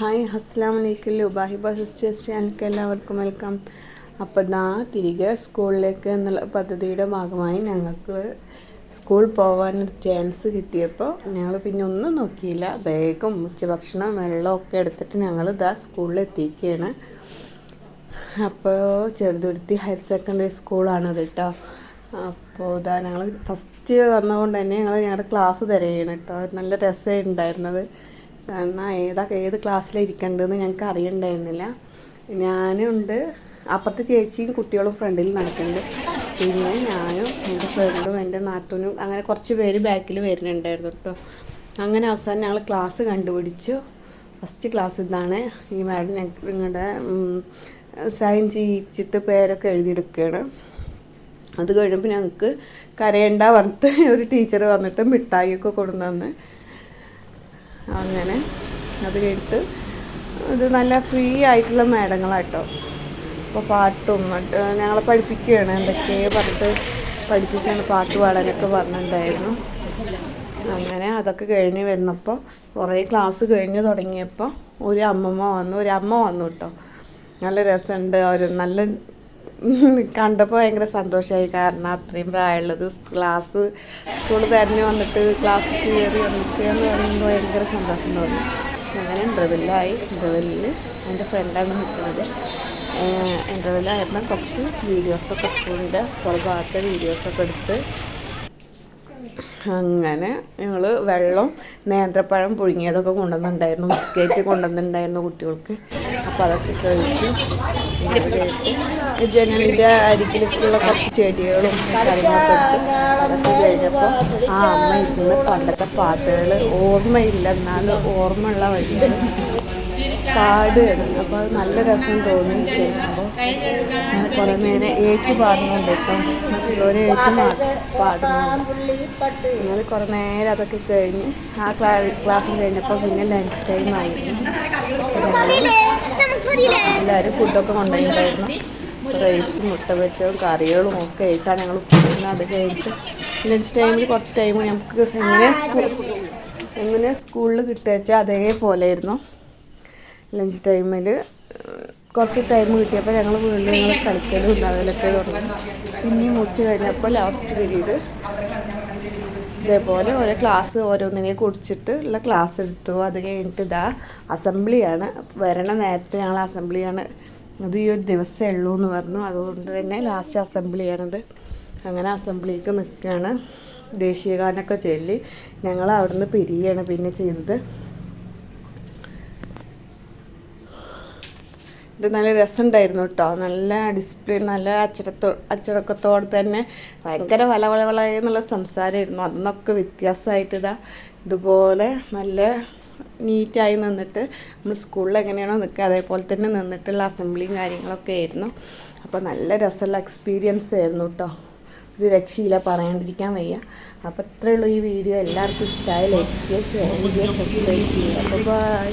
Hi അസ്സാം വലൈക്കും ലുബാഹിബ sisters ചാനലിലേക്ക് എല്ലാവർക്കും വെൽക്കം. അപ്പോൾ ദാ തിരികെ സ്കൂളിലേക്ക് എന്നുള്ള പദ്ധതിയുടെ ഭാഗമായി ഞങ്ങൾക്ക് സ്കൂൾ പോകാനൊരു ചാൻസ് കിട്ടിയപ്പോൾ ഞങ്ങൾ പിന്നെ ഒന്നും നോക്കിയില്ല. വേഗം ഉച്ചഭക്ഷണം വെള്ളമൊക്കെ എടുത്തിട്ട് ഞങ്ങൾ ഇതാ സ്കൂളിൽ എത്തിക്കുകയാണ് അപ്പോൾ ചെറുതുരുത്തി ഹയർ സെക്കൻഡറി സ്കൂളാണത് കേട്ടോ അപ്പോൾ ഇതാ ഞങ്ങൾ ഫസ്റ്റ് വന്നതുകൊണ്ട് തന്നെ ഞങ്ങൾ ഞങ്ങളുടെ ക്ലാസ് തിരയാണ് കേട്ടോ നല്ല രസമുണ്ടായിരുന്നത് കാരണം ഏതാ ഏത് ക്ലാസ്സിലാണ് ഇരിക്കേണ്ടതെന്ന് ഞങ്ങൾക്ക് അറിയണ്ടായിരുന്നില്ല. ഞാനുണ്ട് അപ്പുറത്തെ ചേച്ചിയും കുട്ടികളും ഫ്രണ്ടിൽ നടക്കുന്നുണ്ട് പിന്നെ ഞാനും എന്റെ ഫ്രണ്ടും എന്റെ നാത്തൂനും അങ്ങനെ കുറച്ച് പേര് ബാക്കിൽ വരുന്നുണ്ടായിരുന്നു കേട്ടോ അങ്ങനെ അവസാനം ഞങ്ങൾ ക്ലാസ് കണ്ടുപിടിച്ചു. ഫസ്റ്റ് ക്ലാസ് ഇതാണ്. ഈ മാഡം നിങ്ങളുടെ സൈൻ ചെയ്യിച്ചിട്ട് പേരൊക്കെ എഴുതിയെടുക്കുകയാണ് അത് കഴിയുമ്പോൾ ഞങ്ങൾക്ക് കരയണ്ട പറഞ്ഞിട്ട് ഒരു ടീച്ചർ വന്നിട്ട് മിഠായിയൊക്കെ കൊണ്ടുവന്ന് അങ്ങനെ അത് കേട്ട് ഇത് നല്ല ഫ്രീ ആയിട്ടുള്ള മേടങ്ങളാട്ടോ. അപ്പോൾ പാട്ടും ഞങ്ങളെ പഠിപ്പിക്കുകയാണ്. എന്തൊക്കെയോ പറഞ്ഞിട്ട് പഠിപ്പിക്കുകയാണ്. പാട്ട് പാടാനൊക്കെ പറഞ്ഞിട്ടുണ്ടായിരുന്നു. അങ്ങനെ അതൊക്കെ കഴിഞ്ഞ് വരുന്നപ്പോൾ കുറേ ക്ലാസ് കഴിഞ്ഞ് തുടങ്ങിയപ്പോൾ ഒരു അമ്മമ്മ വന്നു. ഒരു അമ്മ വന്നു കേട്ടോ നല്ല രസമുണ്ട്. അവർ നല്ല കണ്ടപ്പോൾ ഭയങ്കര സന്തോഷമായി കാരണം അത്രയും പ്രായമുള്ളത് ക്ലാസ് സ്കൂൾ തന്നെ വന്നിട്ട് ക്ലാസ് കയറി വന്നിട്ട് എന്ന് പറയുമ്പോൾ ഭയങ്കര സന്തോഷം തോന്നി. അങ്ങനെ ഇന്റർവെല്ലായി ഇന്റർവെല്ലിൽ എന്റെ ഫ്രണ്ടാണ് നിൽക്കുന്നത് ഇന്റർവെല്ലായിരുന്ന കുറച്ച് വീഡിയോസൊക്കെ സ്കൂളിന്റെ പുറഭാഗത്തെ വീഡിയോസൊക്കെ എടുത്ത് അങ്ങനെ ഞങ്ങൾ വെള്ളം നേന്ത്രപ്പഴം പുഴുങ്ങിയതൊക്കെ കൊണ്ടുവന്നിട്ടുണ്ടായിരുന്നു. ബിസ്ക്കറ്റ് കൊണ്ടുവന്നിട്ടുണ്ടായിരുന്നു കുട്ടികൾക്ക്. അപ്പോൾ അതൊക്കെ കഴിച്ചു. ജനലിന്റെ അരികിലേക്കുള്ള കുറച്ച് ചെടികളും കാര്യങ്ങളൊക്കെ അതൊക്കെ കഴിഞ്ഞപ്പോൾ ആ അമ്മ ഇരുന്ന് പണ്ടത്തെ പാട്ടുകൾ ഓർമ്മയില്ല. എന്നാലും ഓർമ്മയുള്ള വഴിയാണ് പാടുകയാണ്. അപ്പോൾ അത് നല്ല രസം തോന്നി. കേൾക്കുമ്പോൾ അങ്ങനെ കുറേ നേരം പാടുന്നുണ്ട് കേട്ടോ മറ്റുള്ളവർ ഏറ്റ് പാടുന്നുണ്ട്. അങ്ങനെ കുറേ നേരം അതൊക്കെ കഴിഞ്ഞ് ആ ക്ലാ ക്ലാസ് കഴിഞ്ഞപ്പോൾ പിന്നെ ലഞ്ച് ടൈം ആയിരുന്നു എല്ലാവരും ഫുഡൊക്കെ കൊണ്ടുപോയിട്ടുണ്ടായിരുന്നു. റൈസും മുട്ട വെച്ചതും കറികളും ഒക്കെ ആയിട്ടാണ് ഞങ്ങൾ പോകുന്നത് അത് കഴിഞ്ഞിട്ട് ലഞ്ച് ടൈമിൽ കുറച്ച് ടൈം നമുക്ക് എങ്ങനെ സ്കൂൾ എങ്ങനെ സ്കൂളിൽ കിട്ടുക വെച്ചാൽ അതേപോലെ ആയിരുന്നു ലഞ്ച് ടൈമിൽ കുറച്ച് ടൈം കിട്ടിയപ്പോൾ ഞങ്ങൾ വീണ്ടും ഞങ്ങൾ കളിക്കലും ഉണ്ടാകലൊക്കെ തുടങ്ങി. പിന്നെയും ഉച്ച കഴിഞ്ഞപ്പോൾ ലാസ്റ്റ് പീരീഡ് ഇതേപോലെ ഓരോ ക്ലാസ് ഓരോന്നിനെ കുടിച്ചിട്ട് ഉള്ള ക്ലാസ് എടുത്തു. അത് കഴിഞ്ഞിട്ട് ഇതാ അസംബ്ലിയാണ് വരണ നേരത്തെ ഞങ്ങൾ അസംബ്ലിയാണ് അത് ഈ ഒരു ദിവസമേ ഉള്ളൂ എന്ന് പറഞ്ഞു. അതുകൊണ്ട് തന്നെ ലാസ്റ്റ് അസംബ്ലിയാണത് അങ്ങനെ അസംബ്ലിക്ക് നിൽക്കുകയാണ് ദേശീയഗാനമൊക്കെ ചൊല്ലി ഞങ്ങൾ അവിടുന്ന് പിരിയാണ് പിന്നെ ചെയ്തത് ഇത് നല്ല രസമുണ്ടായിരുന്നു കേട്ടോ നല്ല ഡിസിപ്ലിൻ നല്ല അച്ചടത്തോ അച്ചടക്കത്തോടെ തന്നെ ഭയങ്കര വല വള വള എന്നുള്ള സംസാരമായിരുന്നു അതിനൊക്കെ വ്യത്യാസമായിട്ട് ഇതാ ഇതുപോലെ നല്ല നീറ്റായി നിന്നിട്ട് നമ്മൾ സ്കൂളിൽ എങ്ങനെയാണോ നിൽക്കുക അതേപോലെ തന്നെ നിന്നിട്ടുള്ള അസംബ്ലിയും കാര്യങ്ങളൊക്കെ ആയിരുന്നു. അപ്പോൾ നല്ല രസമുള്ള എക്സ്പീരിയൻസ് ആയിരുന്നു കേട്ടോ ഒരു രക്ഷയില്ല പറയാണ്ടിരിക്കാൻ വയ്യ. അപ്പോൾ ഇത്രയുള്ളൂ ഈ വീഡിയോ. എല്ലാവർക്കും ഇഷ്ടമായി ലൈക്ക് ചെയ്യുക ഷെയർ ചെയ്യുക സബ്സ്ക്രൈബ് ചെയ്യുക. അപ്പോൾ ബൈ